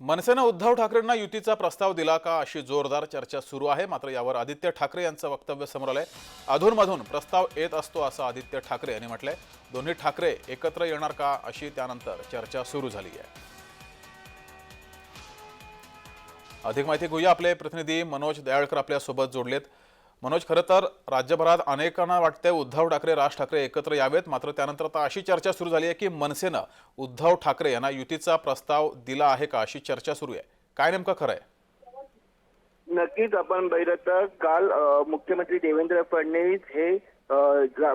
मनसेनं उद्धव ठाकरेंना युतीचा प्रस्ताव दिला का अशी जोरदार चर्चा सुरू आहे. मात्र यावर आदित्य ठाकरे यांचं वक्तव्य समोर आलंय. अधूनमधून प्रस्ताव येत असतो असं आदित्य ठाकरे यांनी म्हटलंय. दोन्ही ठाकरे एकत्र येणार का अशी त्यानंतर चर्चा सुरू झाली आहे. अधिक माहिती घेऊया. आपले प्रतिनिधी मनोज दयाळकर आपल्यासोबत जोडलेत. मनोज खरं तर राज्यभरात अनेकांना वाटतंय उद्धव ठाकरे राज ठाकरे एकत्र यावेत. मात्र त्यानंतर आता अशी चर्चा सुरू झाली आहे की मनसेनं उद्धव ठाकरे यांना युतीचा प्रस्ताव दिला आहे का? अशी चर्चा सुरू आहे. काय नेमकं खरं आहे? नक्कीच आपण पाहिलं तर काल मुख्यमंत्री देवेंद्र फडणवीस हे अ,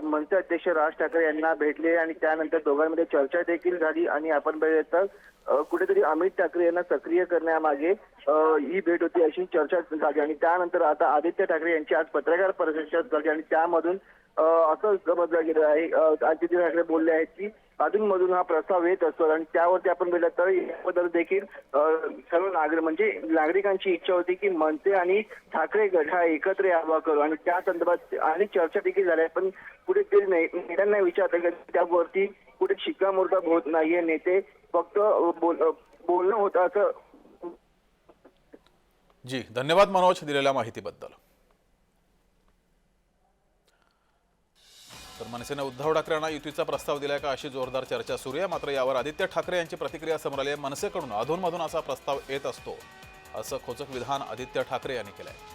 मनसे अध्यक्ष राज ठाकरे यांना भेटले आणि त्यानंतर दोघांमध्ये चर्चा देखील झाली आणि आपण पाहिलं तर कुठेतरी अमित ठाकरे यांना सक्रिय करण्यामागे ही भेट होती अशी चर्चा झाली आणि त्यानंतर आता आदित्य ठाकरे यांची आज पत्रकार परिषद झाली आणि त्यामधून असं समजलं गेलं आहे. आदित्य ठाकरे बोलले आहेत की अधूनमधून हा प्रस्ताव येत असतो आणि त्यावरती आपण पाहिलं तर याबद्दल देखील सर्व नागरिक म्हणजे नागरिकांची इच्छा होती की मनसे आणि ठाकरे गट हा एकत्र यावा करू. आणि त्या संदर्भात अनेक चर्चा देखील झाल्या पण पुढे ते नेत्यांना विचारलं की त्यावरती कुठे शिक्कामोर्तब होत नाहीये. नेते फक्त बोल- बोलणं होतं असं जी धन्यवाद मनोज दिलेल्या माहितीबद्दल. तर मनसेनं उद्धव ठाकरे यांना युतीचा प्रस्ताव दिलाय का अशी जोरदार चर्चा सुरू आहे. मात्र यावर आदित्य ठाकरे यांची प्रतिक्रिया समोर आली आहे. मनसेकडून अधूनमधून असा प्रस्ताव येत असतो असं खोचक विधान आदित्य ठाकरे यांनी केलं आहे